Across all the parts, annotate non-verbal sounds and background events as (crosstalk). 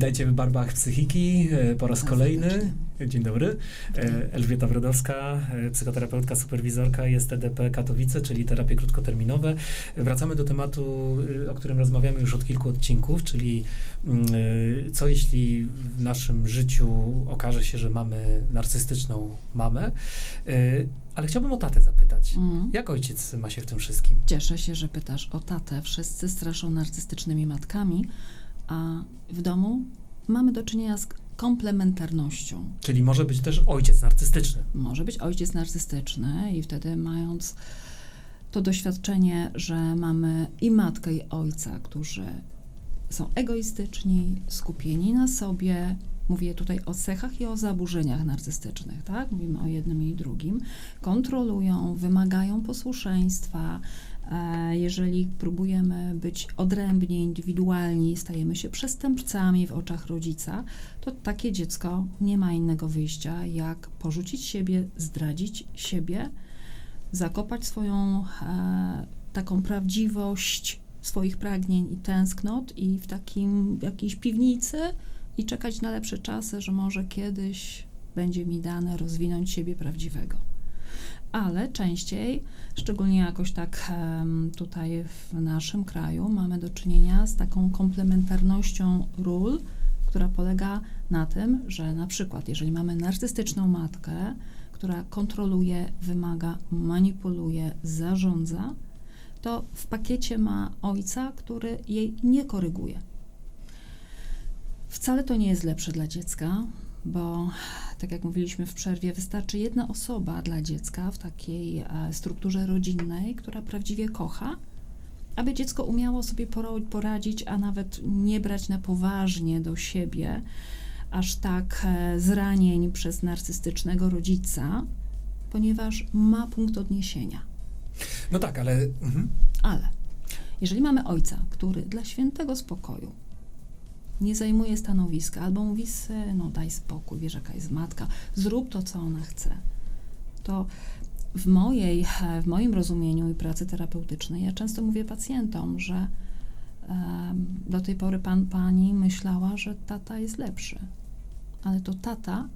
Witajcie w Barbach Psychiki e, po raz kolejny. Dzień dobry. E, Elżbieta Brodowska, e, psychoterapeutka, superwizorka jest TDP Katowice, czyli terapie krótkoterminowe. Wracamy do tematu, o którym rozmawiamy już od kilku odcinków, czyli mm, co jeśli w naszym życiu okaże się, że mamy narcystyczną mamę. Ale chciałbym o tatę zapytać. Mm. Jak ojciec ma się w tym wszystkim? Cieszę się, że pytasz o tatę. Wszyscy straszą narcystycznymi matkami, a w domu mamy do czynienia z komplementarnością. Czyli może być też ojciec narcystyczny. Może być ojciec narcystyczny i wtedy mając to doświadczenie, że mamy i matkę, i ojca, którzy są egoistyczni, skupieni na sobie. Mówię tutaj o cechach i o zaburzeniach narcystycznych, tak? Mówimy o jednym i drugim. Kontrolują, wymagają posłuszeństwa. E, Jeżeli próbujemy być odrębni, indywidualni, stajemy się przestępcami w oczach rodzica, to takie dziecko nie ma innego wyjścia, jak porzucić siebie, zdradzić siebie, zakopać swoją e, taką prawdziwość swoich pragnień i tęsknot i w takim jakiejś piwnicy i czekać na lepsze czasy, że może kiedyś będzie mi dane rozwinąć siebie prawdziwego. Ale częściej, szczególnie jakoś tak tutaj w naszym kraju, mamy do czynienia z taką komplementarnością ról, która polega na tym, że na przykład, jeżeli mamy narcystyczną matkę, która kontroluje, wymaga, manipuluje, zarządza, to w pakiecie ma ojca, który jej nie koryguje. Wcale to nie jest lepsze dla dziecka, bo tak jak mówiliśmy w przerwie, wystarczy jedna osoba dla dziecka w takiej e, strukturze rodzinnej, która prawdziwie kocha, aby dziecko umiało sobie poradzić, a nawet nie brać na poważnie do siebie aż tak e, zranień przez narcystycznego rodzica, ponieważ ma punkt odniesienia. No tak, ale... Mhm. Ale jeżeli mamy ojca, który dla świętego spokoju nie zajmuje stanowiska, albo mówi synu, daj spokój, wiesz jaka jest matka, zrób to, co ona chce, to w mojej, w moim rozumieniu i pracy terapeutycznej ja często mówię pacjentom, że em, do tej pory pan, pani myślała, że tata jest lepszy, ale to tata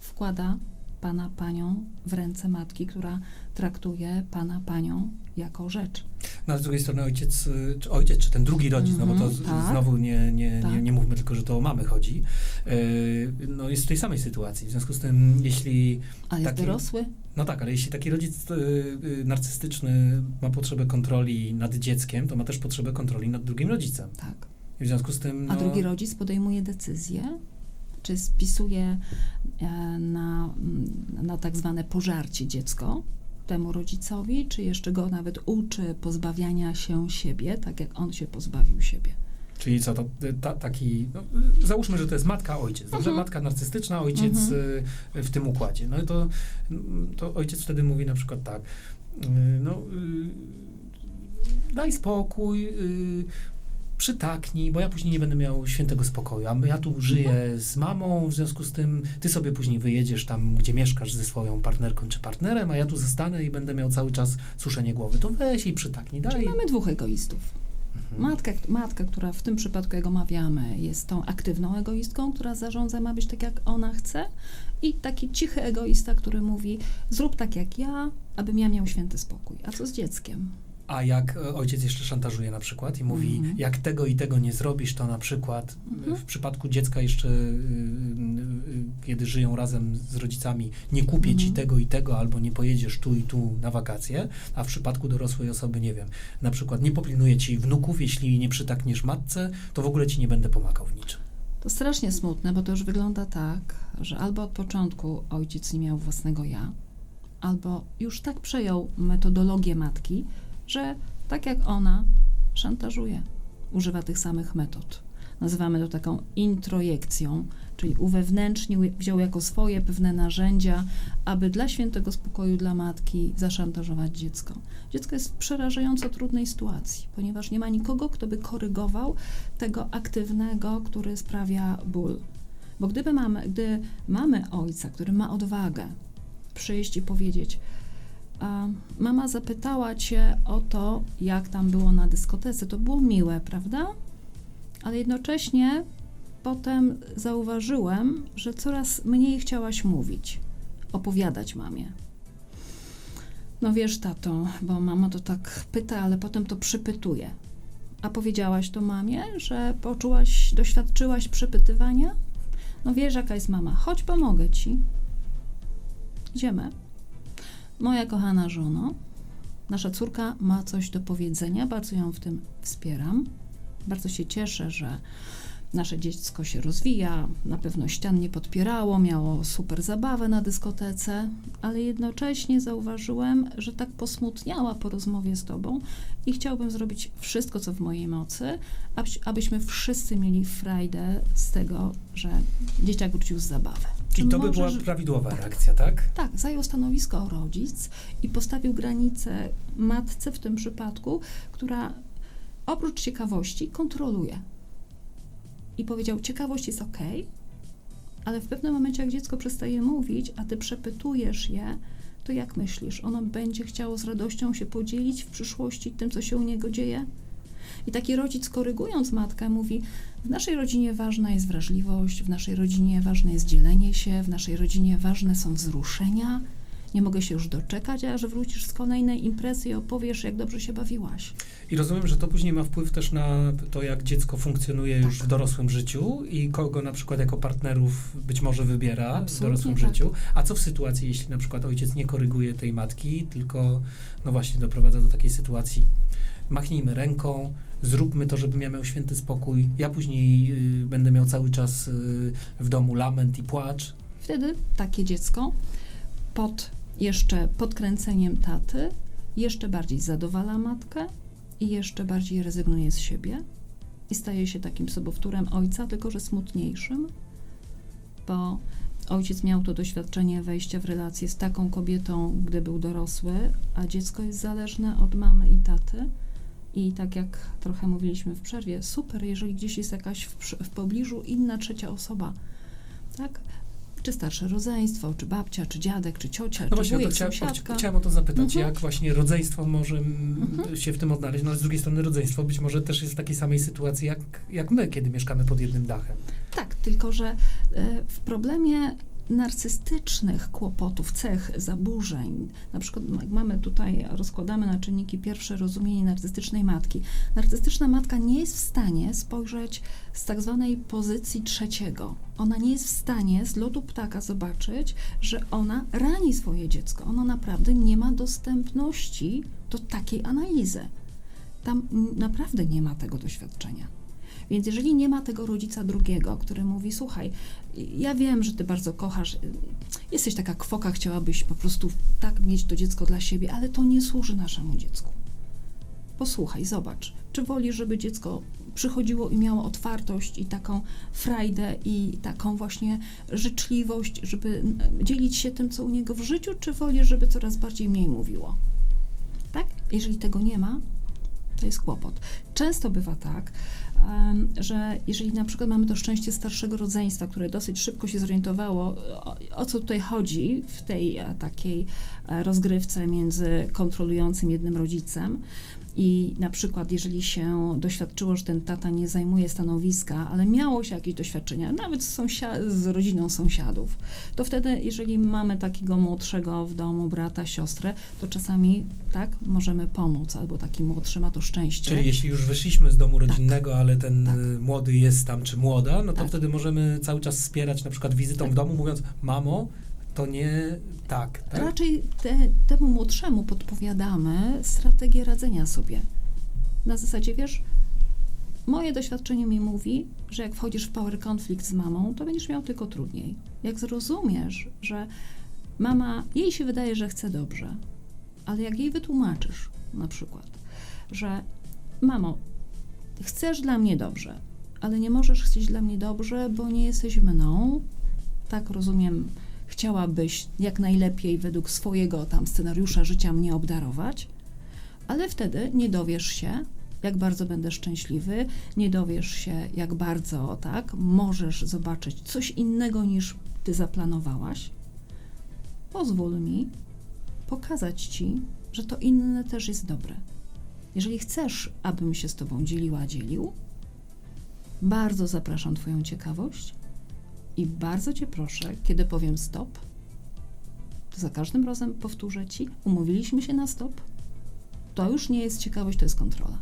wkłada pana, panią w ręce matki, która traktuje pana, panią jako rzecz. No ale z drugiej strony ojciec, czy ojciec, czy ten drugi rodzic, no bo to Mhm, tak. znowu nie, nie, nie, Tak. nie mówmy tylko, że to o mamy chodzi, yy, no jest w tej samej sytuacji. W związku z tym, jeśli, Ale jest Taki- dorosły, no tak, ale jeśli taki rodzic y, y, narcystyczny ma potrzebę kontroli nad dzieckiem, to ma też potrzebę kontroli nad drugim rodzicem. tak. I w związku z tym, no, A drugi rodzic podejmuje decyzję, czy spisuje e, na, mm, na tak zwane pożarcie dziecko temu rodzicowi, czy jeszcze go nawet uczy pozbawiania się siebie, tak jak on się pozbawił siebie. czyli co, to, ta, taki, no, y, załóżmy, że to jest matka, ojciec, dobrze? Mhm. Matka narcystyczna, ojciec Mhm. y, w tym układzie. No i to, to ojciec wtedy mówi na przykład tak, y, no y, daj spokój, y, przytaknij, bo ja później nie będę miał świętego spokoju, a ja tu żyję z mamą, w związku z tym ty sobie później wyjedziesz tam, gdzie mieszkasz ze swoją partnerką czy partnerem, a ja tu zostanę i będę miał cały czas suszenie głowy. To weź i przytaknij, daj. Czyli mamy dwóch egoistów. Mhm. Matka, matka, która w tym przypadku, jak omawiamy, jest tą aktywną egoistką, która zarządza, ma być tak, jak ona chce, i taki cichy egoista, który mówi, zrób tak jak ja, abym ja miał święty spokój. A co z dzieckiem? A jak e, ojciec jeszcze szantażuje na przykład i mówi, Mhm. jak tego i tego nie zrobisz, to na przykład e, Mhm. w przypadku dziecka jeszcze, y, kiedy żyją razem z rodzicami, nie kupię ci Mhm. tego i tego, albo nie pojedziesz tu i tu na wakacje, a w przypadku dorosłej osoby, nie wiem, na przykład nie popilnuję ci wnuków, jeśli nie przytakniesz matce, to w ogóle ci nie będę pomagał w niczym. To strasznie smutne, bo to już wygląda tak, że albo od początku ojciec nie miał własnego ja, albo już tak przejął metodologię matki, że tak jak ona szantażuje, używa tych samych metod. Nazywamy to taką introjekcją, czyli uwewnętrznił, wziął jako swoje pewne narzędzia, aby dla świętego spokoju dla matki zaszantażować dziecko. Dziecko jest w przerażająco trudnej sytuacji, ponieważ nie ma nikogo, kto by korygował tego aktywnego, który sprawia ból. Bo gdyby mamy, gdy mamy ojca, który ma odwagę przyjść i powiedzieć, mama zapytała cię o to, jak tam było na dyskotece, to było miłe, prawda? Ale jednocześnie potem zauważyłem, że coraz mniej chciałaś mówić, opowiadać mamie. No wiesz, tato, bo mama to tak pyta, ale potem to przypytuje. A powiedziałaś to mamie, że poczułaś, doświadczyłaś przepytywania? No wiesz, jaka jest mama. Chodź, pomogę ci. Idziemy. Moja kochana żono, nasza córka ma coś do powiedzenia, bardzo ją w tym wspieram. Bardzo się cieszę, że nasze dziecko się rozwija, na pewno ścian nie podpierało, miało super zabawę na dyskotece, ale jednocześnie zauważyłem, że tak posmutniała po rozmowie z tobą i chciałbym zrobić wszystko, co w mojej mocy, abyś- abyśmy wszyscy mieli frajdę z tego, że dzieciak wrócił z zabawy. I to by była prawidłowa reakcja, tak? tak, zajął stanowisko rodzic i postawił granicę matce w tym przypadku, która oprócz ciekawości kontroluje. I powiedział: Ciekawość jest ok, ale w pewnym momencie, jak dziecko przestaje mówić, a ty przepytujesz je, to jak myślisz, ono będzie chciało z radością się podzielić w przyszłości tym, co się u niego dzieje? I taki rodzic, korygując matkę, mówi: W naszej rodzinie ważna jest wrażliwość, w naszej rodzinie ważne jest dzielenie się, w naszej rodzinie ważne są wzruszenia. Nie mogę się już doczekać, aż wrócisz z kolejnej imprezy i opowiesz, jak dobrze się bawiłaś. I rozumiem, że to później ma wpływ też na to, jak dziecko funkcjonuje już Tak. w dorosłym życiu i kogo na przykład jako partnerów być może wybiera w Absolutnie dorosłym tak. życiu. A co w sytuacji, jeśli na przykład ojciec nie koryguje tej matki, tylko no właśnie doprowadza do takiej sytuacji, machnijmy ręką, zróbmy to, żebym ja miał święty spokój, ja później y, będę miał cały czas y, w domu lament i płacz. Wtedy takie dziecko pod jeszcze podkręceniem taty jeszcze bardziej zadowala matkę i jeszcze bardziej rezygnuje z siebie i staje się takim sobowtórem ojca, tylko że smutniejszym, bo ojciec miał to doświadczenie wejścia w relację z taką kobietą, gdy był dorosły, a dziecko jest zależne od mamy i taty. I tak jak trochę mówiliśmy w przerwie, super, jeżeli gdzieś jest jakaś w, w pobliżu inna trzecia osoba, tak? Czy starsze rodzeństwo, czy babcia, czy dziadek, czy ciocia, No czy właśnie to wujek, chciałem, chciałem o to zapytać, Mhm. jak właśnie rodzeństwo może mm, Mhm. się w tym odnaleźć, no ale z drugiej strony rodzeństwo być może też jest w takiej samej sytuacji jak, jak my, kiedy mieszkamy pod jednym dachem. Tak, tylko że e, w problemie narcystycznych kłopotów, cech, zaburzeń, na przykład jak mamy tutaj, rozkładamy na czynniki pierwsze rozumienie narcystycznej matki. Narcystyczna matka nie jest w stanie spojrzeć z tak zwanej pozycji trzeciego. Ona nie jest w stanie z lotu ptaka zobaczyć, że ona rani swoje dziecko. Ona naprawdę nie ma dostępności do takiej analizy. Tam naprawdę nie ma tego doświadczenia. Więc jeżeli nie ma tego rodzica drugiego, który mówi, słuchaj, ja wiem, że ty bardzo kochasz, jesteś taka kwoka, chciałabyś po prostu tak mieć to dziecko dla siebie, ale to nie służy naszemu dziecku. Posłuchaj, zobacz, czy wolisz, żeby dziecko przychodziło i miało otwartość i taką frajdę i taką właśnie życzliwość, żeby dzielić się tym, co u niego w życiu, czy wolisz, żeby coraz bardziej mniej mówiło? Tak? Jeżeli tego nie ma, to jest kłopot. Często bywa tak, że jeżeli na przykład mamy to szczęście starszego rodzeństwa, które dosyć szybko się zorientowało, o, o co tutaj chodzi w tej e, takiej e, rozgrywce między kontrolującym jednym rodzicem, i na przykład, jeżeli się doświadczyło, że ten tata nie zajmuje stanowiska, ale miało się jakieś doświadczenia, nawet z, sąsia- z rodziną sąsiadów, to wtedy, jeżeli mamy takiego młodszego w domu, brata, siostrę, to czasami tak możemy pomóc, albo taki młodszy ma to szczęście. Czyli jeśli już wyszliśmy z domu rodzinnego, ale ten Tak. y, młody jest tam, czy młoda, no to Tak. wtedy możemy cały czas wspierać na przykład wizytą Tak. w domu, mówiąc, mamo, to nie tak, tak? Raczej te, temu młodszemu podpowiadamy strategię radzenia sobie. Na zasadzie, wiesz, moje doświadczenie mi mówi, że jak wchodzisz w power konflikt z mamą, to będziesz miał tylko trudniej. Jak zrozumiesz, że mama, jej się wydaje, że chce dobrze, ale jak jej wytłumaczysz, na przykład, że mamo, chcesz dla mnie dobrze, ale nie możesz chcieć dla mnie dobrze, bo nie jesteś mną, tak rozumiem, chciałabyś jak najlepiej według swojego tam scenariusza życia mnie obdarować, ale wtedy nie dowiesz się, jak bardzo będę szczęśliwy, nie dowiesz się, jak bardzo tak możesz zobaczyć coś innego niż ty zaplanowałaś. Pozwól mi pokazać ci, że to inne też jest dobre. Jeżeli chcesz, abym się z tobą dzieliła, dzielił, Bardzo zapraszam Twoją ciekawość i bardzo Cię proszę, kiedy powiem stop, to za każdym razem powtórzę Ci, umówiliśmy się na stop. To już nie jest ciekawość, to jest kontrola.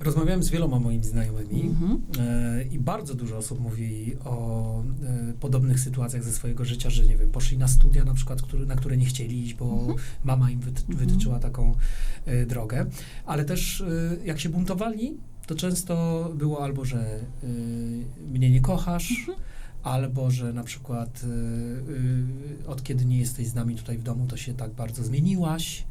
Rozmawiałem z wieloma moimi znajomymi Mhm. e, i bardzo dużo osób mówi o e, podobnych sytuacjach ze swojego życia, że nie wiem, poszli na studia na przykład, który, na które nie chcieli iść, bo Mhm. mama im wyty- Mhm. wytyczyła taką e, drogę, ale też e, jak się buntowali, to często było albo, że e, mnie nie kochasz, Mhm. albo że na przykład y, y, od kiedy nie jesteś z nami tutaj w domu, to się tak bardzo zmieniłaś.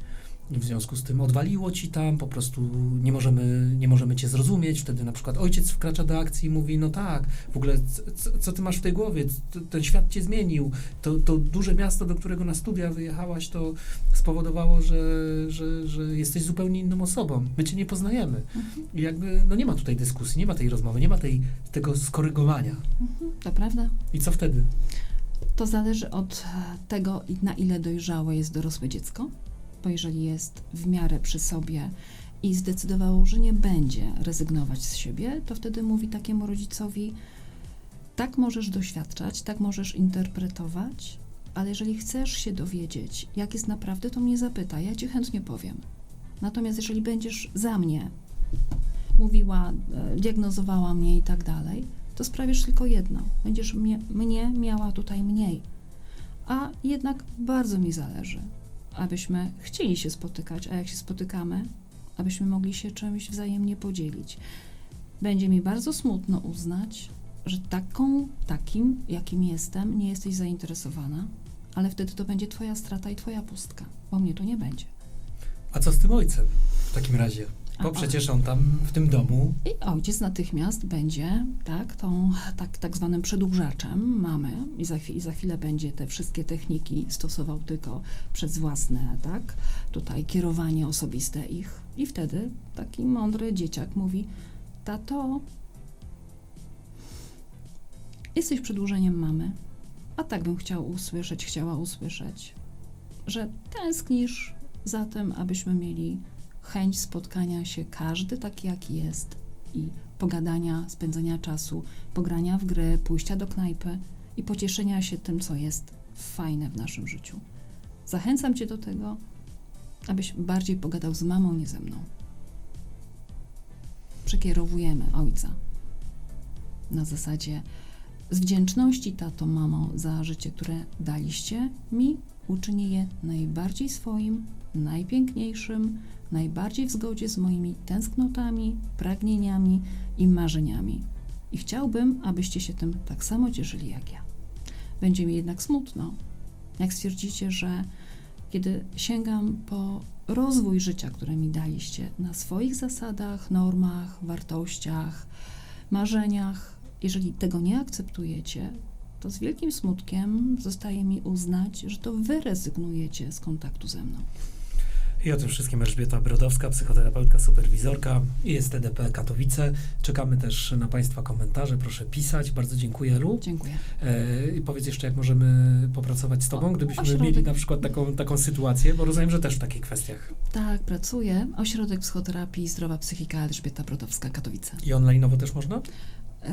I w związku z tym odwaliło ci tam, po prostu nie możemy, nie możemy cię zrozumieć. Wtedy na przykład ojciec wkracza do akcji i mówi, no tak, w ogóle co, co ty masz w tej głowie? Ten świat cię zmienił. To, to duże miasto, do którego na studia wyjechałaś, to spowodowało, że, że, że jesteś zupełnie inną osobą. My cię nie poznajemy. Mhm. I jakby, no nie ma tutaj dyskusji, nie ma tej rozmowy, nie ma tej, tego skorygowania. Mhm. To prawda. I co wtedy? To zależy od tego, na ile dojrzałe jest dorosłe dziecko, jeżeli jest w miarę przy sobie i zdecydowało, że nie będzie rezygnować z siebie, to wtedy mówi takiemu rodzicowi: tak możesz doświadczać, tak możesz interpretować, ale jeżeli chcesz się dowiedzieć, jak jest naprawdę, to mnie zapytaj, ja ci chętnie powiem. Natomiast jeżeli będziesz za mnie mówiła, e, diagnozowała mnie i tak dalej, to sprawisz tylko jedno. Będziesz mnie, mnie miała tutaj mniej. A jednak bardzo mi zależy, abyśmy chcieli się spotykać, a jak się spotykamy, abyśmy mogli się czymś wzajemnie podzielić. Będzie mi bardzo smutno uznać, że taką, takim, jakim jestem, nie jesteś zainteresowana, ale wtedy to będzie Twoja strata i Twoja pustka, bo mnie to nie będzie. A co z tym ojcem w takim razie? Bo przecież on tam w tym domu. I ojciec natychmiast będzie, tak, tą, tak, tak zwanym przedłużaczem mamy i za, i za chwilę będzie te wszystkie techniki stosował tylko przez własne, tak, tutaj kierowanie osobiste ich. I wtedy taki mądry dzieciak mówi, tato, jesteś przedłużeniem mamy, a tak bym chciał usłyszeć, chciała usłyszeć, że tęsknisz za tym, abyśmy mieli chęć spotkania się każdy taki, jaki jest i pogadania, spędzenia czasu, pogrania w gry, pójścia do knajpy i pocieszenia się tym, co jest fajne w naszym życiu. Zachęcam Cię do tego, abyś bardziej pogadał z mamą, nie ze mną. Przekierowujemy ojca na zasadzie z wdzięczności, tato, mamo, za życie, które daliście mi, uczynię je najbardziej swoim, najpiękniejszym, najbardziej w zgodzie z moimi tęsknotami, pragnieniami i marzeniami. I chciałbym, abyście się tym tak samo cieszyli jak ja. Będzie mi jednak smutno, jak stwierdzicie, że kiedy sięgam po rozwój życia, które mi daliście, na swoich zasadach, normach, wartościach, marzeniach, jeżeli tego nie akceptujecie, to z wielkim smutkiem zostaje mi uznać, że to wy rezygnujecie z kontaktu ze mną. I o tym wszystkim Elżbieta Brodowska, psychoterapeutka, superwizorka i STDP Katowice. Czekamy też na Państwa komentarze. Proszę pisać. Bardzo dziękuję, Lu. Dziękuję. E, I powiedz jeszcze, jak możemy popracować z Tobą, gdybyśmy ośrodek. mieli na przykład taką, taką sytuację, bo rozumiem, że też w takich kwestiach. Tak, pracuję. Ośrodek Psychoterapii Zdrowa Psychika Elżbieta Brodowska, Katowice. I online'owo też można?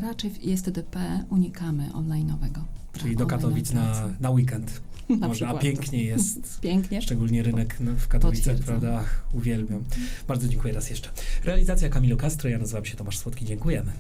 Raczej w ISTDP unikamy online'owego. Czyli do Katowic na, na weekend. (laughs) Na Można, a pięknie jest. (laughs) Pięknie. Szczególnie rynek no, w Katowicach, prawda? Ach, uwielbiam. Bardzo dziękuję raz jeszcze. Realizacja Kamilo Castro, ja nazywam się Tomasz Słodki, dziękujemy.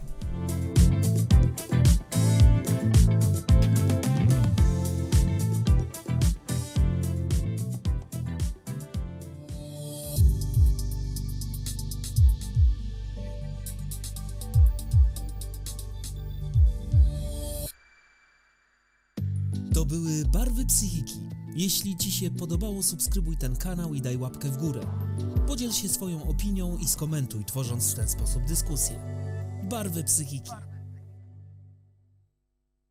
To były barwy psychiki. Jeśli Ci się podobało, subskrybuj ten kanał i daj łapkę w górę. Podziel się swoją opinią i skomentuj, tworząc w ten sposób dyskusję. Barwy psychiki.